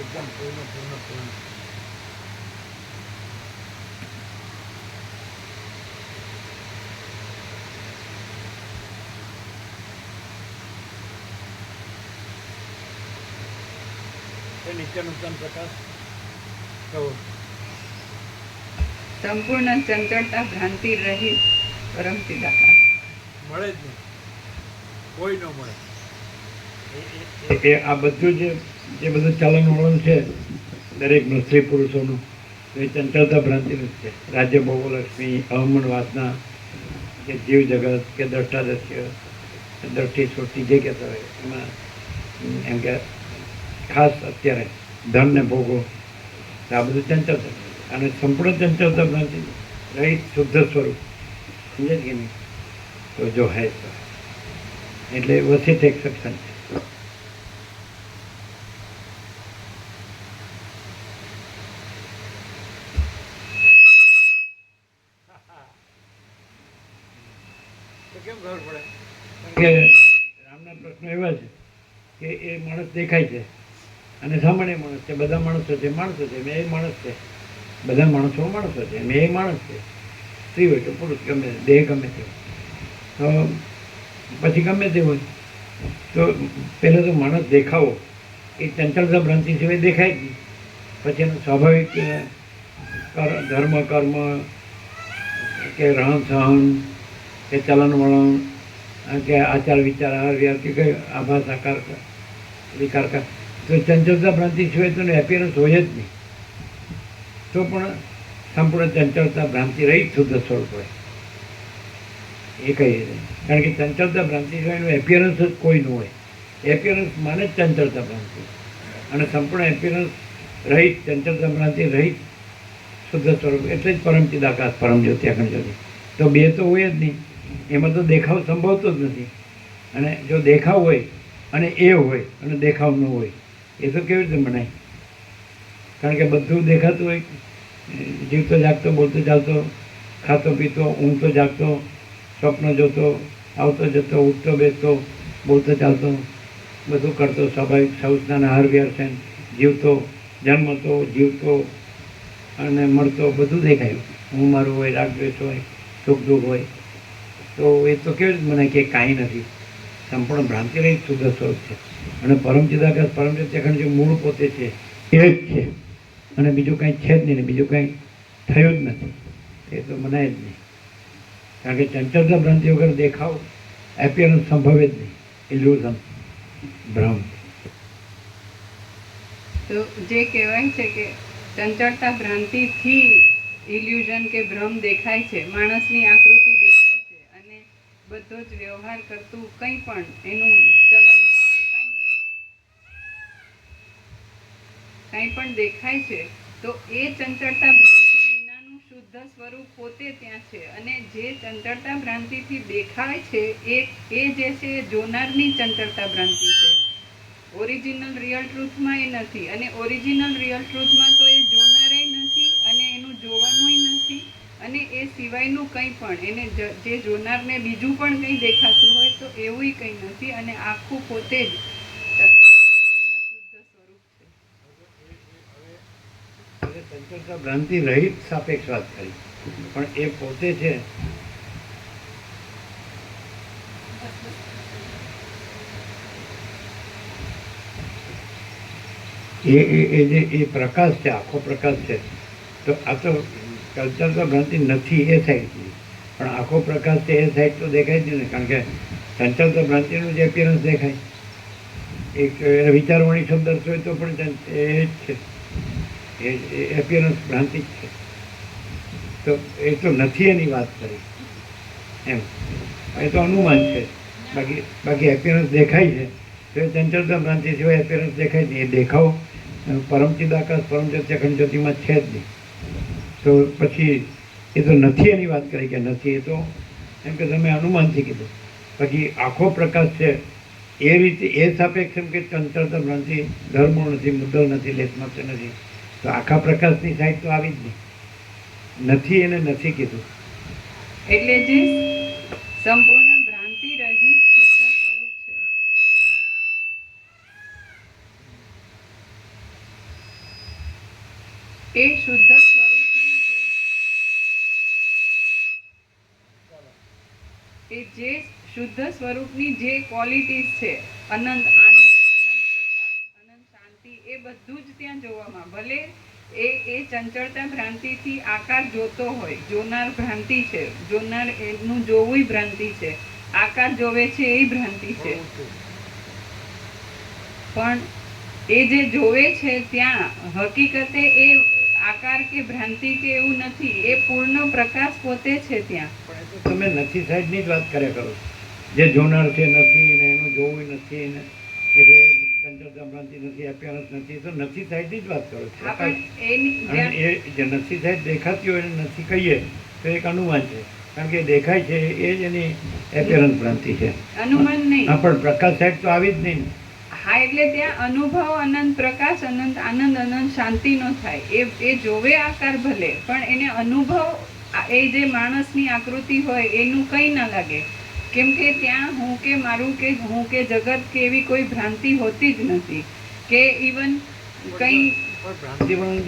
એકદમ પૂર્ણ પૂર્ણ પૂર્ણ. નીચેનું તન પ્રકાશ. સંપૂર્ણ ચંચળતા ભ્રાંતિ રહી પરમ ચિદાકાર મળે જ નહીં. કોઈ ન મળે. એ આ બધું જે જે બધું ચલન વલણ છે દરેકનું સ્ત્રી પુરુષોનું. એ ચંચળતા ભ્રાંતિનું જ છે. રાજ્ય ભોગોલક્ષ્મી અવમન વાસના કે જીવ જગત, કે દ્રષ્ટાદ્રશ્ય, દ્રષ્ટિ છોટી જે કહેતા હોય, એમાં, એમ કે ખાસ અત્યારે ધન ને ભોગો આ બધું ચંચળતા અને સંપૂર્ણ ચંચળતા ભ્રાંતિ રહીત શુદ્ધ સ્વરૂપ. સમજે કે નહીં? તો જો હૈ એટલે વસિત એક્સેપ્શન છે તો કેમ ખબર પડે કે રામના પ્રશ્નો એવા છે કે એ માણસ દેખાય છે. અને સામાન્ય માણસ છે, બધા માણસો છે માણસો છે મેં એ માણસ છે. બધા માણસો માણસો છે મેં એ માણસ છે. સ્ત્રી હોય તો પુરુષ ગમે, દેહ ગમે તે તો પછી ગમે તે હોય, તો પહેલાં તો માણસ દેખાવો. એ ચંચળતા ભ્રાંતિ સિવાય દેખાય જ પછી એનું સ્વાભાવિક ધર્મ, કર્મ, કે રહન સહન, કે ચલણ વલણ કે આચાર વિચાર, આહાર વિહાર કે કઈ આભાસ, આકાર વિકાર તો ચંચળતા ભ્રાંતિ સિવાય તો એપિયરન્સ હોય જ નહીં. તો પણ સંપૂર્ણ ચંચળતા ભ્રાંતિ રહી શુદ્ધ સ્વરૂપ હોય. એ રીતે કારણ કે ચંચળતા ભ્રાંતિ સિવાયનું એપિયરન્સ જ કોઈ ન હોય. એપિયરન્સ માને જ ચંચળતા ભ્રાંતિ. અને સંપૂર્ણ એપિયરન્સ રહિત ચંચળતા ભ્રાંતિ રહિત શુદ્ધ સ્વરૂપ. એટલે જ પરમ આકાશ પરમ જ્યોતિ અખંડ જ્યોતિ તો બે તો હોય જ નહીં. એમાં તો દેખાવ સંભવતો જ નથી. અને જો દેખાવ હોય અને એ હોય, અને દેખાવ ન હોય. એ તો કેવી રીતે મનાય? કારણ કે બધું દેખાતું હોય જીવતો જાગતો, બોલતો, ચાલતો, ખાતો, પીતો, ઊંઘતો, જાગતો, સ્વપ્ન જોતો, આવતો, જતો, ઉઠતો, બેસતો, બોલતો, ચાલતો, બધું કરતો, સ્વાભાવિક સૌના હાર વિહાર છે જીવતો, જન્મતો, જીવતો, અને મળતો, બધું દેખાયું. હું મારું હોય, રાગ દ્વેષ હોય, સુખ દુઃખ હોય, તો એ તો કેવી રીતે મને કે કાંઈ નથી? સંપૂર્ણ ભ્રાંતિ રહી શુદ્ધ સ્વરૂપ છે. અને પરમ ચિદાકાશ, પરમ ચિત્તખંડ જે મૂળ પોતે છે, એ જ છે. અને બીજું કાંઈ છે જ નહીં બીજું કાંઈ થયું જ નથી. એ તો મનાય જ નહીં. કારણ કે ચંચળતા ભ્રાંતિ વગર દેખાવ એપિયરન્સ સંભવે જ નહીં. ઇલ્યુઝન ભ્રમ. તો જે કહેવાય છે કે ચંચળતા ભ્રાંતિથી ઇલ્યુઝન કે ભ્રમ દેખાય છે. માણસની આકૃતિ બધો જ વ્યવહાર કરતું કંઈ પણ એનું ચલન કંઈ પણ દેખાય છે, તો એ ચંચળતા ભ્રાંતિ વિનાનું શુદ્ધ સ્વરૂપ પોતે ત્યાં છે અને જે ચંચળતા ભ્રાંતિથી દેખાય છે, એ એ જે છે જોનારની ચંચળતા ભ્રાંતિ છે. ઓરિજિનલ રિયલ ટ્રુથમાં એ નથી અને ઓરિજિનલ રિયલ ટ્રુથમાં તો એ જોનારે નથી અને એનું જોવાનુંય નથી અને એ સિવાયનું કંઈ પણ, એને જે જોનારને બીજું પણ કંઈ દેખાતું હોય તો એવું કંઈ નથી અને આખું પોતે જ ભ્રાંતિ રહિત સાપેક્ષ વાત કરી. પણ એ પોતે છે. એ એ જે, એ પ્રકાશ છે, આખો પ્રકાશ છે, તો આ તો ચંચળતા ભ્રાંતિ નથી, એ સાઈડથી પણ આખો પ્રકાશ છે એ સાઈડ તો દેખાય જ ને, કારણ કે ચંચળતા ભ્રાંતિનું જે એપિયરન્સ દેખાય. એક વિચારવાણી શબ્દ હોય તો પણ એ જ છે. એ એપિયરન્સ ભ્રાંતિ જ છે. તો એ તો નથી એની વાત કરી. એમ. એ તો અનુમાન છે. બાકી બાકી એપિયરન્સ દેખાય છે. તો એ ચંચળતા ભ્રાંતિ સિવાય એપિયરન્સ દેખાય નહીં. એ દેખાવ પરમચિદ આકાશ પરમ જ્યોતિ અખંડ જ્યોતિમાં છે જ નહીં. તો પછી એ તો નથી એની વાત કરી કે નથી, એ તો એમ કે તમે અનુમાનથી કીધું. બાકી આખો પ્રકાશ છે, એ રીતે, એ સાપેક્ષ એમ કે ચંચળતા ભ્રાંતિ ધર્મો નથી, મુદ્દો નથી લેશમાત્ર નથી. તો આખા પ્રકાશની સાઈડ તો આવી જ નહીં. નથી એને નથી કીધું. એટલે જે સંપૂર્ણ ભ્રાંતિ રહિત શુદ્ધ છે. એ શુદ્ધ સ્વરૂપની એ જે શુદ્ધ સ્વરૂપની જે ક્વોલિટીઝ છે અનંત આનંદ અનંત પ્રકાશ અનંત શાંતિ એ બધું જ ત્યાં જોવામાં ભલે એ એ ચંચળતા ભ્રાંતિથી આકાર જોતો હોય જોનાર ભ્રાંતિ છે જોનાર એનું જોવું ભ્રાંતિ છે આકાર જોવે છે એ ભ્રાંતિ છે. પણ એ જે જોવે છે ત્યાં હકીકતે એ આકાર કે ભ્રાંતિ કે એવું નથી એ પૂર્ણ પ્રકાશ પોતે છે ત્યાં. પણ તમે નથી સાઈડની જ વાત કર્યા કરો. જે જોનાર છે નથી ને એનું જોવું નથી ને એટલે ચંચળતા ભ્રાંતિ નથી appearance નથી તો નથી સાઈડની જ વાત કરો. છો એની એ જે નથી સાઈડ દેખાતી હોય એને નથી કહીએ તો એક અનુમાન છે. કારણ કે દેખાય છે એ જ એની appearance ભ્રાંતિ છે. અનુમાન નહીં. પણ પ્રકાશ સાઈડ તો આવી જ નહીં. હા, એટલે ત્યાં અનુભવ, અનંત પ્રકાશ, અનંત આનંદ, અનંત શાંતિનો થાય. એ એ જોવે આકાર ભલે, પણ એને અનુભવ એ જે માણસની આકૃતિ હોય, એનું કંઈ ના લાગે. કેમ કે ત્યાં હું કે મારું કે હું કે જગત કે એવી કોઈ ભ્રાંતિ હોતી જ નથી. કે ઇવન કંઈ ભ્રાંતિ પણ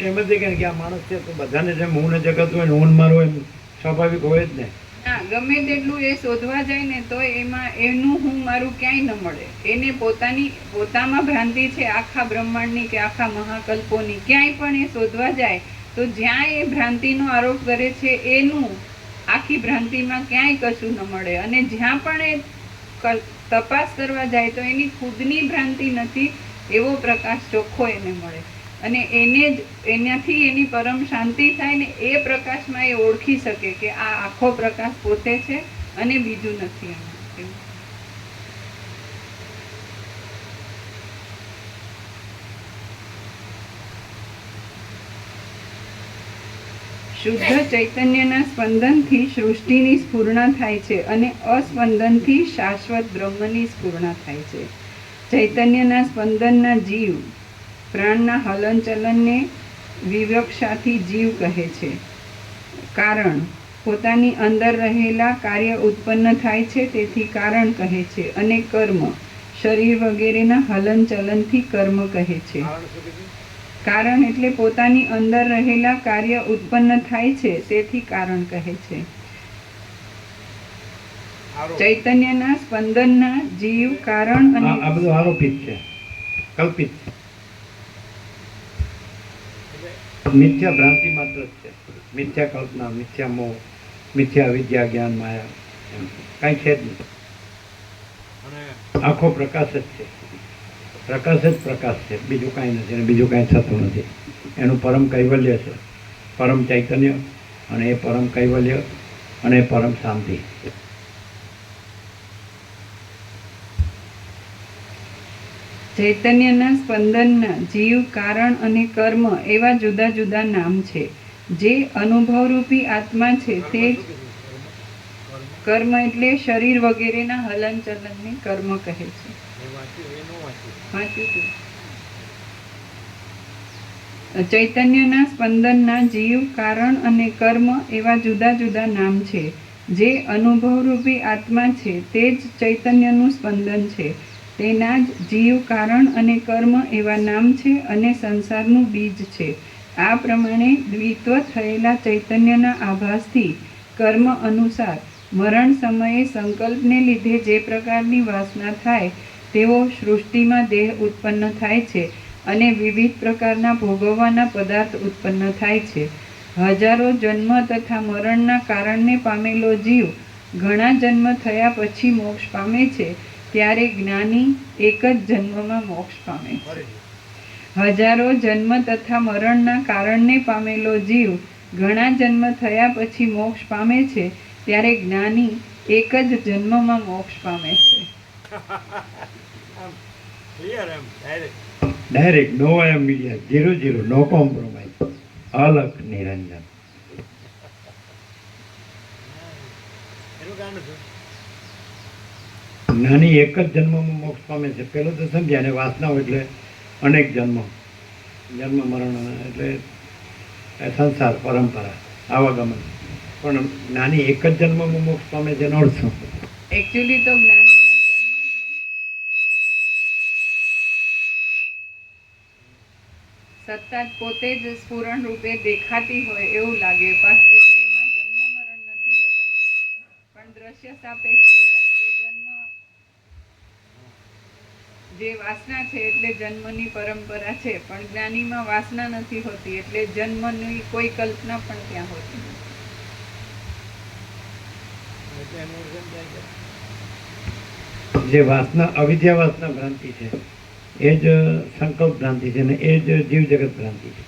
એમ જ કે આ માણસ છે, તો બધાને જેમ હું ને જગત હોય ને હું મારું એમ સ્વાભાવિક હોય જ ને ના. ગમે તેટલું એ શોધવા જાય ને તો એમાં એનું હું મારું ક્યાંય ન મળે. એને પોતાની, પોતામાં ભ્રાંતિ છે આખા બ્રહ્માંડની કે આખા મહાકલ્પોની. ક્યાંય પણ એ શોધવા જાય, તો જ્યાં એ ભ્રાંતિનો આરોપ કરે છે, એનું આખી ભ્રાંતિમાં ક્યાંય કશું ન મળે. અને જ્યાં પણ એ તપાસ કરવા જાય, તો એની ખુદની ભ્રાંતિ નથી, એવો પ્રકાશ ચોખ્ખો એને મળે. અને એને જ, એનાથી એની પરમ શાંતિ થાય ને એ પ્રકાશમાં એ ઓળખી શકે કે આ આખો પ્રકાશ પોતે છે અને બીજું નથી એવું. શુદ્ધ ચૈતન્યના સ્પંદનથી સૃષ્ટિની સ્ફૂર્ણા થાય છે અને અસ્પંદનથી શાશ્વત બ્રહ્મની સ્ફૂર્ણા થાય છે ચૈતન્યના સ્પંદનના જીવ પ્રાણના હલનચલનને વિવક્ષાથી જીવ કહે છે. કારણ, પોતાની અંદર રહેલા કાર્ય ઉત્પન્ન થાય છે, તેથી કારણ કહે છે અને કર્મ, શરીર વગેરેના હલનચલનથી કર્મ કહે છે. કારણ એટલે પોતાની અંદર રહેલા કાર્ય ઉત્પન્ન થાય છે, તેથી કારણ કહે છે. ચૈતન્યના સ્પંદનના જીવ, કારણ અને આ બધું આરોપિત છે. કલ્પિત. છે એટલે મિથ્યા ભ્રાંતિ માત્ર જ છે. મિથ્યા કલ્પના મિથ્યા મોહ મિથ્યા વિદ્યા જ્ઞાન માયા કાંઈ છે જ નહીં. અને આખો પ્રકાશ જ છે. પ્રકાશ જ પ્રકાશ છે. બીજું કાંઈ નથી અને બીજું કાંઈ થતું નથી. એનું પરમ કૈવલ્ય છે. પરમ ચૈતન્ય અને એ પરમ કૈવલ્ય અને પરમ શાંતિ. ચૈતન્યના સ્પંદનના જીવ, કારણ અને કર્મ એવા જુદા જુદા નામ છે. જે અનુભવરૂપી આત્મા છે તે કર્મ એટલે શરીર વગેરેના હલનચલનને કર્મ કહે છે. ચૈતન્યના સ્પંદનના જીવ, કારણ અને કર્મ એવા જુદા જુદા નામ છે. જે અનુભવરૂપી આત્મા છે તે જ ચૈતન્યનું સ્પંદન છે. તેના જ જીવ, કારણ અને કર્મ એવા નામ છે અને સંસારનું બીજ છે. આ પ્રમાણે દ્વિત્વ થયેલા ચૈતન્યના આભાસથી કર્મ અનુસાર મરણ સમયે સંકલ્પને લીધે જે પ્રકારની વાસના થાય તેવો સૃષ્ટિમાં દેહ ઉત્પન્ન થાય છે અને વિવિધ પ્રકારના ભોગવવાના પદાર્થ ઉત્પન્ન થાય છે. હજારો જન્મ તથા મરણના કારણને પામેલો જીવ ઘણા જન્મ થયા પછી મોક્ષ પામે છે ત્યારે જ્ઞાની એક જ જન્મમાં મોક્ષ પામે છે. હજારો જન્મ તથા મરણના કારણને પામેલો જીવ ઘણા જન્મ થયા પછી મોક્ષ પામે છે ત્યારે જ્ઞાની એક જ જન્મમાં મોક્ષ પામે છે. ડાયરેક્ટ નો એમ media zero zero no compromise અલગ નિરંજન એનું કારણ જ્ઞાની એક જ જન્મમાં મોક્ષ પામે છે. પેલો તો સમજ્યા અને વાસનાઓ એટલે અનેક જન્મ. જન્મ, મરણ એટલે સંસાર, પરંપરા, આવાગમન. પણ જ્ઞાની એક જ જન્મમાં મોક્ષ પામે છે એનો અર્થ એકચ્યુઅલી તો જ્ઞાનીનો જન્મ જ નહીં. સત્તા જ પોતે જ સ્ફુરણ રૂપે દેખાતી હોય એવું લાગે પાછ એટલે એમાં જન્મ, મરણ નથી હોતા. પણ દ્રશ્ય સાપેક્ષ કહેવાય કે જન્મ જે વાસના છે એટલે જન્મની પરંપરા છે, પણ જ્ઞાનીમાં વાસના નથી હોતી, એટલે જન્મની કોઈ કલ્પના પણ ત્યાં હોતી નથી. જે વાસના, અવિદ્યા વાસના ભ્રાંતિ છે, એ જ સંકલ્પ ભ્રાંતિ છે ને એ જ જીવ જગત ભ્રાંતિ છે.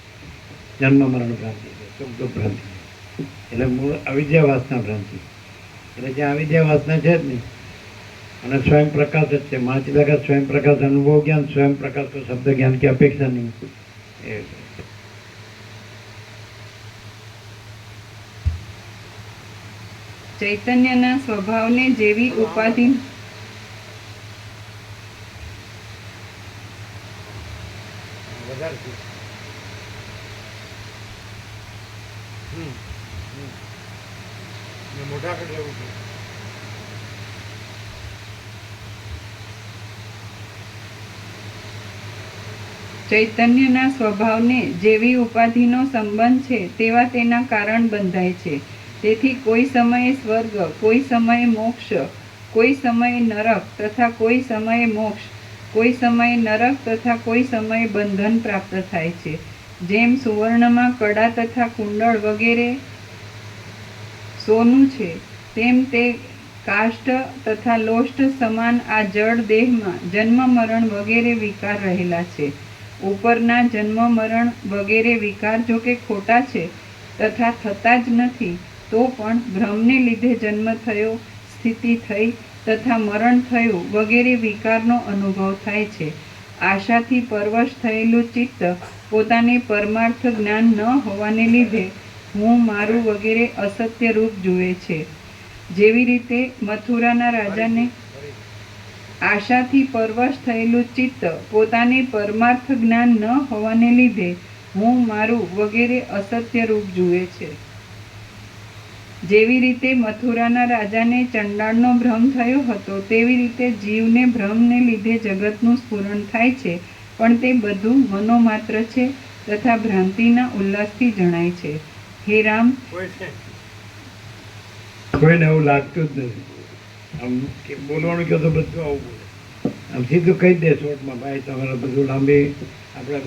જન્મ, મરણ ભ્રાંતિ છે, સુખ ભ્રાંતિ છે. એટલે મૂળ અવિદ્યા વાસના ભ્રાંતિ. એટલે જ્યાં અવિદ્યા વાસના છે જ નહીં અને સ્વયં પ્રકાશ જ છે. માહિતી પ્રકાશ સ્વયં પ્રકાશ અનુભવ જ્ઞાન, સ્વયં પ્રકાશ તો શબ્દ જ્ઞાન કે અપેક્ષા નહીં. એ ચૈતન્યના સ્વભાવને જેવી ઉપાધિ વધારે છે હમ હમ ને મોઢા આગળ લેવું છે ચૈતન્યના સ્વભાવને જેવી ઉપાધિનો સંબંધ છે તેવા તેના કારણ બંધાય છે. તેથી કોઈ સમયે સ્વર્ગ, કોઈ સમયે મોક્ષ, કોઈ સમયે નરક તથા કોઈ સમયે મોક્ષ, કોઈ સમયે નરક તથા કોઈ સમયે બંધન પ્રાપ્ત થાય છે. જેમ સુવર્ણમાં કડા તથા કુંડળ વગેરે સોનું છે, તેમ તે કાષ્ટ તથા લોષ્ટ સમાન આ જળ દેહમાં જન્મ મરણ વગેરે વિકાર રહેલા છે. ઉપરના જન્મ મરણ વગેરે વિકાર જો કે ખોટા છે તથા થતા જ નથી, તો પણ ભ્રમને લીધે જન્મ થયો, સ્થિતિ થઈ તથા મરણ થયું વગેરે વિકારનો અનુભવ થાય છે. આશાથી પરવશ થયેલું ચિત્ત પોતાને પરમાર્થ જ્ઞાન ન હોવાને લીધે હું મારું વગેરે અસત્ય રૂપ જુએ છે. જેવી રીતે મથુરાના રાજાને આશાથી પરવશ થયેલું ચિત્ત પોતાને પરમાર્થ જ્ઞાન ન હોવાને લીધે હું મારું વગેરે અસત્ય રૂપ જુએ છે. જેવી રીતે મથુરાના રાજાને ચંડાળનો ભ્રમ થયો હતો તેવી રીતે જીવને ભ્રમને લીધે જગતનું સ્ફુરણ થાય છે પણ તે બધું મનોમાત્ર છે તથા ભ્રાંતિના ઉલ્લાસથી જણાય છે. હે રામ. કોઈને એવું લાગતું જ નથી આમ બોલવાનું કહો તો બધું આવું બોલે. આમ સીધું કહી દે શોર્ટમાં, ભાઈ, તમારે બધું લાંબી આપણે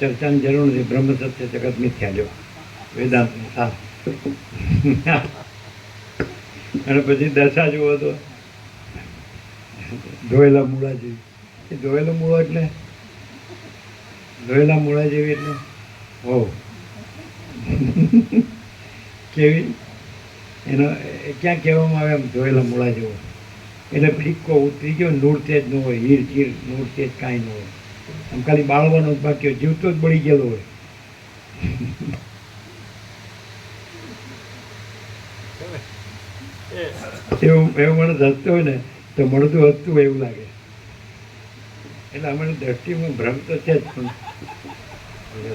ચર્ચાની જરૂર નથી. બ્રહ્મ સત્ય જગત મિથ્યા જો. વેદાંતનું સાર અને પછી દશા જુઓ તો ધોયેલા મૂળા જેવી. એ ધોયેલા મૂળો એટલે? ધોયેલા મૂળા જેવી એટલે? ઓ કેવી? એનો, ક્યાં કહેવામાં આવે એમ જોયેલા મૂળા જેવો. એટલે ફિક્કો ઉતરી ગયો, નૂર તેજ ન હોય, હીર ચીર નૂર તેજ કાંઈ ન હોય. આમ ખાલી બાળવાનો જ બાકી હોય જીવતો જ બળી ગયેલો હોય. એવું એવું માણસ હસતો હોય ને, તો મળતું હસતું એવું લાગે. એટલે અમારી દ્રષ્ટિમાં ભ્રમ તો છે જ પણ.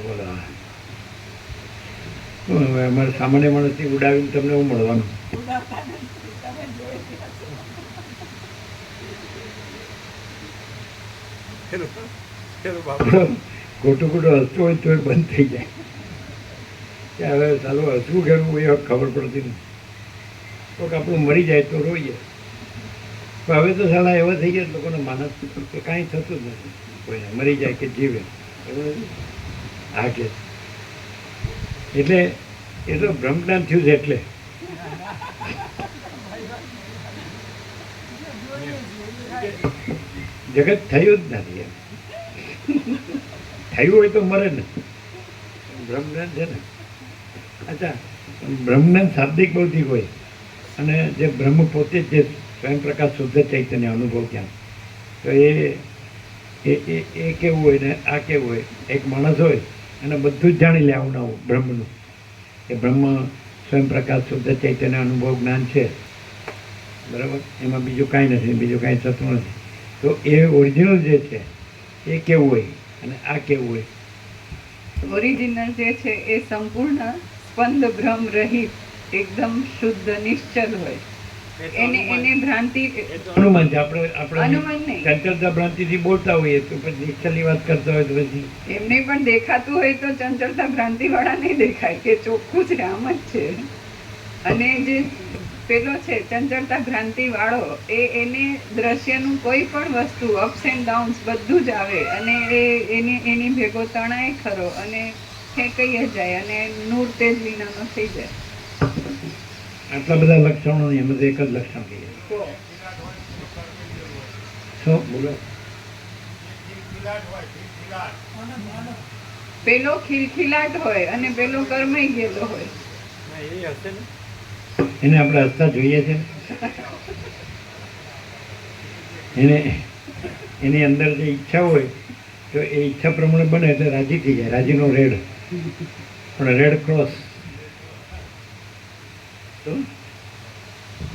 બોલો. શું હવે અમારે સામાન્ય માણસથી ઉડાવીને તમને હું મળવાનું. ખોટું ખોટું હસતું હોય તો બંધ થઈ જાય. કે હવે ચાલો હસવું કેવું એ ખબર પડતી નથી. કોઈક આપણું મરી જાય તો રોઈએ. પણ હવે તો સાલા એવા થઈ ગયા લોકોને માનસ કે કાંઈ થતું જ નથી. કોઈને મરી જાય કે જીવે. એવું. હા કે એટલે એ તો બ્રહ્મજ્ઞાન થયું છે એટલે. જગત થયું જ નથી એમ. થયું હોય તો મરે ને. બ્રહ્મજ્ઞાન છે ને. અચ્છા, બ્રહ્મજ્ઞાન શાબ્દિક બૌદ્ધિક હોય. અને જે બ્રહ્મ પોતે જ જે સ્વયં પ્રકાશ શુદ્ધ ચૈતન્ય અનુભવ જ્ઞાન તો એ એ કેવું હોય ને, આ કેવું હોય? એક માણસ હોય અને બધું જ જાણી લે આવું નવું, બ્રહ્મનું. એ બ્રહ્મ સ્વયં પ્રકાશ શુદ્ધ ચૈતન્ય અનુભવ જ્ઞાન છે. બરાબર? એમાં બીજું કાંઈ નથી, બીજું કાંઈ થતું નથી. તો એ ઓરિજિનલ જે છે, એ કેવું હોય? અને આ કેવું હોય? ઓરિજિનલ જે છે, એ સંપૂર્ણ સ્પંદ ભ્રમ રહિત, એકદમ શુદ્ધ, નિશ્ચલ હોય. એને એને ભ્રાંતિ એ તો અનુમાન છે. આપણે આપણે અનુમાન ચંચળતા ભ્રાંતિથી બોલતા હોઈએ તો પછી નિશ્ચલની વાત કરતા હોય તો પછી એમને પણ દેખાતું હોય તો ચંચળતા ભ્રાંતિ વાળા નહીં દેખાય કે ચોખ્ખું જ જ છે. અને જે પેલો છે ચંચળતા ભ્રાંતિ વાળો એ એને દ્રશ્યનું કોઈ પણ વસ્તુ અપ્સ એન્ડ ડાઉન્સ બધું જ આવે. અને એ એની એની ભેગો તણાય ખરો અને ફેંકાઈ જાય અને નૂર તેજ વિનાનો થઈ જાય. આટલા બધા લક્ષણો નહીં એમાં એક જ લક્ષણ કહીએ. શું? બોલો. પેલો ખિલખિલાટ હોય અને પેલો કરમાઈ ગયેલો હોય. એને આપણે હસતા જોઈએ છે. એને એની અંદર જે ઈચ્છા હોય તો એ ઈચ્છા પ્રમાણે બને એટલે રાજી થઈ જાય. રાજીનો રેડ. પણ રેડ ક્રોસ. તો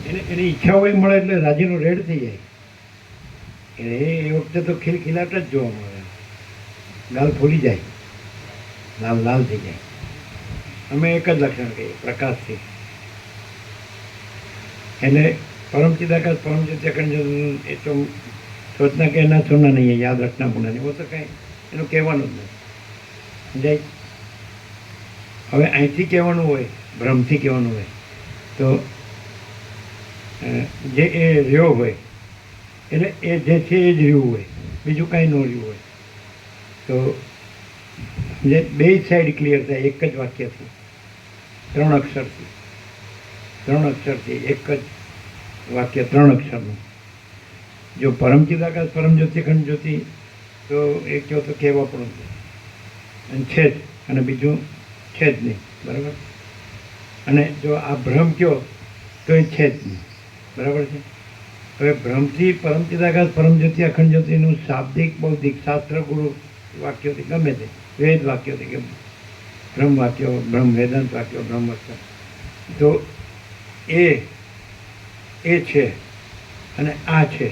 એને, એની ઈચ્છા હોય મળે એટલે રાજીનો રેડ થઈ જાય. એને એ વખતે તો ખીલખીલાટ જ જોવા મળે. ગાલ ફૂલી જાય. લાલ લાલ થઈ જાય. અમે એક જ લક્ષણ કહીએ પ્રકાશથી એને પરમચિદાકાશ પરમચિત અખંડ એ તો સોચના કે એના સોના નહીં યાદ રખના ગુના નહીં એવું તો કાંઈ એનું કહેવાનું જ નહીં સમજાય? હવે અહીંથી કહેવાનું હોય, ભ્રમથી કહેવાનું હોય. તો જે એ રહ્યો હોય, એટલે એ જે છે એ જ રહ્યું હોય, બીજું કાંઈ ન રહ્યું હોય. તો, જે બે સાઈડ ક્લિયર થાય, એક જ વાક્યથી ત્રણ અક્ષરથી ત્રણ અક્ષરથી એક જ વાક્ય ત્રણ અક્ષરનું. જો પરમ ચિદાકાશ પરમ જ્યોતિ, તો એક ચોથો કહેવા પણ છે. અને છે જ અને બીજું છે જ નહીં, બરાબર? અને જો આ ભ્રમ કયો, તો એ છે જ નહીં. બરાબર છે? હવે ભ્રમથી પરમ ચિદાકાશ પરમ જ્યોતિ અખંડ જ્યોતિનું શાબ્દિક બૌદ્ધિક શાસ્ત્ર ગુરુ વાક્યોથી ગમે તે, વેદ વાક્યોથી કે બ્રહ્મ વાક્યો બ્રહ્મ વેદાંત વાક્યો બ્રહ્મ તો એ એ છે અને આ છે.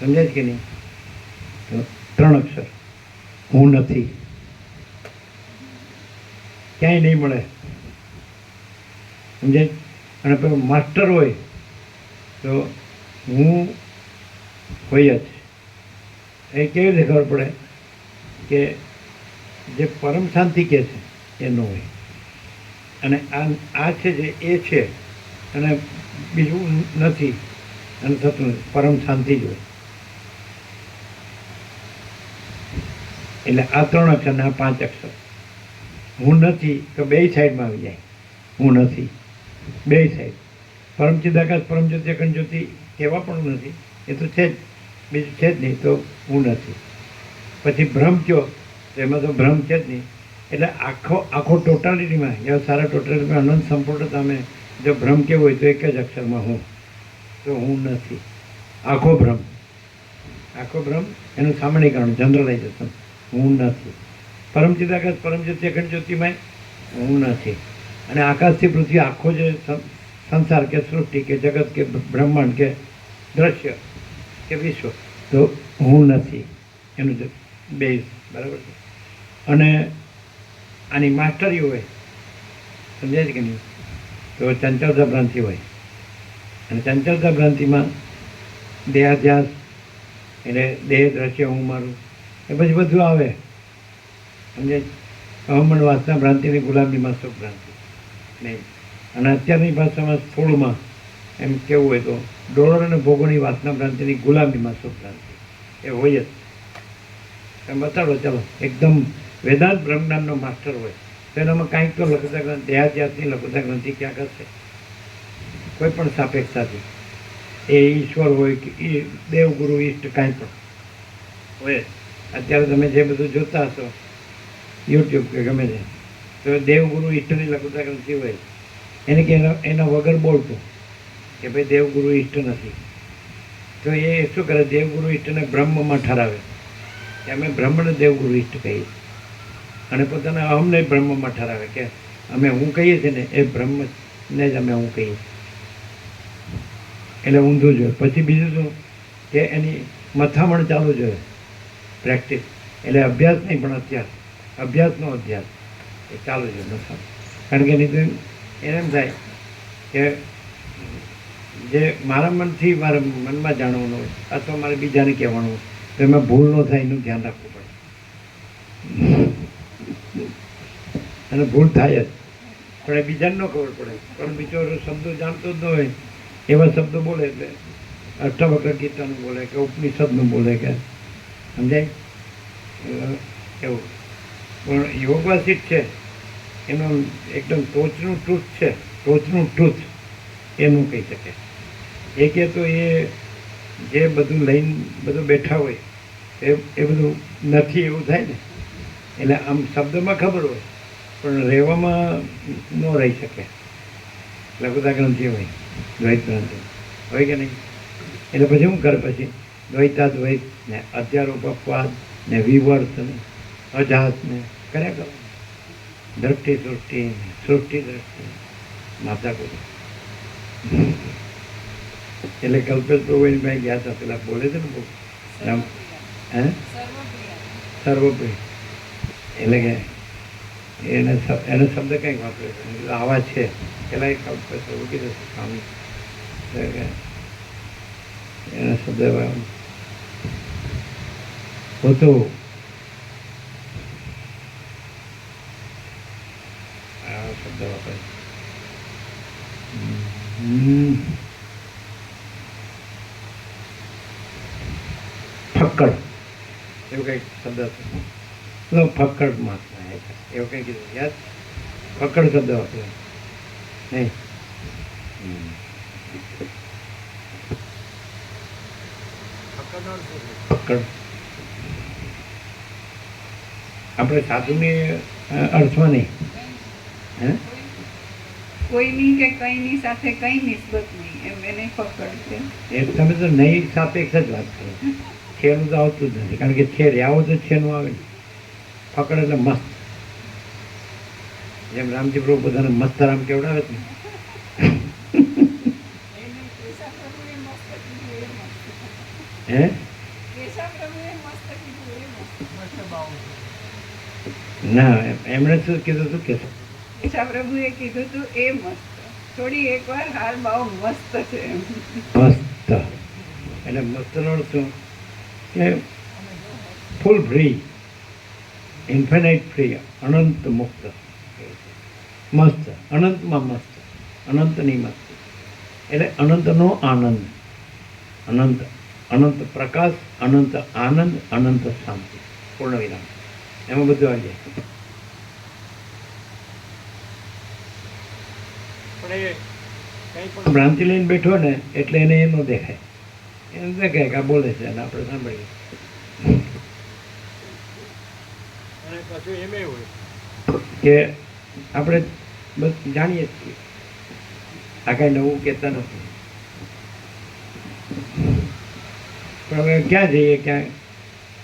સમજાય કે નહીં? તો ત્રણ અક્ષર. હું નથી. ક્યાંય નહીં મળે. સમજાય અને પેલો માસ્ટર હોય, તો હું હોય જ. એ કેવી રીતે ખબર પડે કે જે પરમ શાંતિ કહે છે, એ ન હોય. અને આ આ છે જે, એ છે, અને બીજું નથી, અને થતું નથી. પરમ શાંતિ જ હોય. એટલે આ ત્રણ અક્ષર ને આ પાંચ અક્ષર. હું નથી, તો બે સાઈડમાં આવી જાય. હું નથી. બે સાઈડ પરમચિત આકાશ પરમ જ્યોતિ અખંડ જ્યોતિ કહેવા પણ નથી. એ તો છે જ. બીજું છે જ નહીં, તો હું નથી. પછી ભ્રમ કયો? એમાં તો ભ્રમ છે જ નહીં. એટલે આખો આખો ટોટાલિટીમાં, યા સારા ટોટાલિટીમાં અનંત સંપૂર્ણતામાં જો ભ્રમ કેવો હોય તો એક જ અક્ષરમાં હું. તો હું નથી. આખો ભ્રમ. આખો ભ્રમ એનું સામાન્યકરણ, જનરલાઇઝેશન. હું નથી. પરમ ચિદાકાશ પરમ અખંડ જ્યોતિમાં હું નથી. અને આકાશથી પૃથ્વી આખો જે સંસાર કે સૃષ્ટિ કે જગત કે બ્રહ્માંડ કે દ્રશ્ય કે વિશ્વ, તો હું નથી. એનું બેઝ બરાબર છે? અને આની માસ્ટરી હોય, સમજાય છે કે નહીં? તો ચંચળતા ભ્રાંતિ હોય. અને ચંચળતા ભ્રાંતિમાં દેહાધ્યાસ એટલે દેહ, દ્રશ્ય, હું, મારું, એ પછી બધું આવે. સમજે અહમણ વાસના ભ્રાંતિની ગુલામીમાં સુખ ભ્રાંતિ. નહીં. અને અત્યારની ભાષામાં સ્થૂળમાં એમ કેવું હોય તો ડોલર અને ભોગોની વાસના ભ્રાંતિની ગુલામીમાં સુભ્રાંતિ એ હોય જ. એમ બતાડો, ચાલો. એકદમ વેદાંત બ્રહ્મજ્ઞાનનો માસ્ટર હોય. તો એનામાં કાંઈક તો લખતા ગ્રંથ દેહાદ્યાસની લખતા ગ્રંથિ ક્યાં કરશે? કોઈ પણ સાપેક્ષતાથી. એ ઈશ્વર હોય કે દેવગુરુ, ઈષ્ટ કાંઈ પણ હોય. અત્યારે તમે જે બધું જોતા હશો, યુટ્યુબ કે ગમે તે તો દેવગુરુ ઈષ્ટની લખતા ગ્રંથિ હોય એને કે એના વગર બોલતું કે ભાઈ દેવગુરુ ઈષ્ટ નથી. તો એ શું કરે? દેવગુરુ ઈષ્ટને બ્રહ્મમાં ઠરાવે. કે અમે બ્રહ્મને દેવગુરુ ઈષ્ટ કહીએ. અને પોતાના અહમને બ્રહ્મમાં ઠરાવે કે અમે હું કહીએ છીએ ને, એ બ્રહ્મને જ અમે હું કહીએ. એટલે ઊંધું જોઈએ. પછી બીજું શું? કે એની મથામણ ચાલુ જોઈએ. પ્રેક્ટિસ. એટલે અભ્યાસ નહીં, પણ અત્યાસ અભ્યાસનો અભ્યાસ. એ ચાલુ જોઈએ મથામણ કારણ કે નહીં એને એમ થાય કે જે મારા મનથી મારા મનમાં જાણવાનું હોય, અથવા મારે બીજાને કહેવાનું હોય, તો એમાં ભૂલ ન થાય એનું ધ્યાન રાખવું પડે. અને ભૂલ થાય જ. પણ એ બીજાને ન ખબર પડે. પણ બિચારો શબ્દો જાણતો જ ન હોય. એવા શબ્દો બોલે એટલે અષ્ટવક્ર ગીતાનું બોલે કે ઉપનિષદનું બોલે કે, સમજાય? એવું. પણ યોગવાસિત છે. એનું એકદમ ટોચનું ટ્રુથ છે, ટોચનું ટ્રુથ એનું કહી શકે. એ કે તો એ જે બધું લઈને બધું બેઠા હોય, એ એ બધું નથી એવું થાય ને. એટલે આમ શબ્દમાં ખબર હોય, પણ રહેવામાં ન રહી શકે. લઘુતા ગ્રંથિ હોય, દ્વૈત ગ્રંથિ. હોય કે નહીં? એટલે પછી શું કરે પછી? દ્વૈતા દ્વૈત ને અધ્યારોપ અપવાદ ને વિવર્ત ને અજાત ને કર્યા કરો? દ્રષ્ટિ સૃષ્ટિ સૃષ્ટિ દ્રષ્ટિ માતા બોલે. એટલે કલ્પેશ પ્રભુ એની ગયા હતા, પેલા બોલે છે ને બહુ? રામ, હે? સર્વપ્રિય. એટલે કે એને એને શબ્દ કંઈક વાપર્યો. આવા છે. પેલા એક કલ્પેશ પ્રભુ કીધું સ્વામી. એના શબ્દ એવા હોતું આ શબ્દ વાપરે ફક્કડ એવું કંઈક શબ્દ હતો ફક્કડ મહાત્મા એવું કંઈક કીધું યાદ ફક્કડ શબ્દ વાપર્યો નહીં? ફક્કડ આપણે સાધુને અર્થમાં નહીં હે? કોઈની કે કઈની સાથે કઈ નિસ્બત નહીં એમ એને પકડ છે. એ તમે તો નહીં સાપેક્ષ જ વાત કરો. છેનું તો આવતું જ નથી કારણ કે છે આવો તો છેનું આવે. ને ફકડ એટલે મસ્ત. જેમ રામજી પ્રભુ બધાને મસ્ત રામ કેવડાવે ને. હે. ના એમણે શું કીધું શું કે ઈશા પ્રભુએ કીધું તું, એ મસ્ત. થોડી એકવાર હાલ બહુ મસ્ત છે. મસ્ત. એટલે મસ્તનો અર્થ શું? કે ફૂલ ફ્રી, ઇન્ફિનાઇટ ફ્રી, અનંત મુક્ત. મસ્ત. અનંતમાં મસ્ત. અનંતની મસ્ત. એટલે અનંતનો આનંદ. અનંત. અનંત પ્રકાશ, અનંત આનંદ, અનંત શાંતિ. પૂર્ણ વિરામ. એમાં બધું આવી જાય. પણ એ કંઈ પણ ભ્રાંતિ લઈને બેઠો ને એટલે એને એ ન દેખાય. એને દેખાય કે આ બોલે છે અને આપણે સાંભળીએ. કે આપણે બસ જાણીએ જ છીએ. આ કાંઈ નવું કહેતા નથી. પણ હવે ક્યાં જઈએ ક્યાં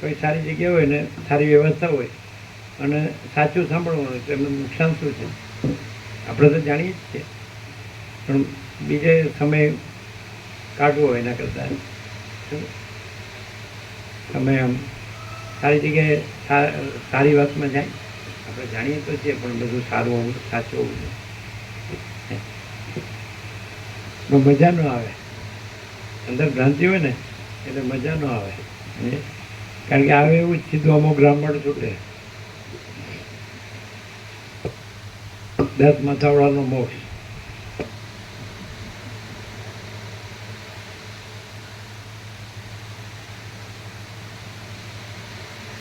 કોઈ સારી જગ્યા હોય ને સારી વ્યવસ્થા હોય અને સાચું સાંભળવાનું હોય તો એમનું નુકસાન શું છે? આપણે તો જાણીએ જ છીએ. પણ બીજે સમય કાઢવો એના કરતાં? તમે આમ સારી જગ્યાએ સારી વાતમાં જાય. આપણે જાણીએ તો છીએ, પણ બધું સારું હોવું સાચું હોવું પણ મજા ન આવે. અંદર ભ્રાંતિ હોય ને, એટલે મજા ન આવે. કારણ કે આવે એવું જ સીધું અમુક બ્રાહ્મણ છૂટે. દસ માથાવાળાનો મોક્ષ.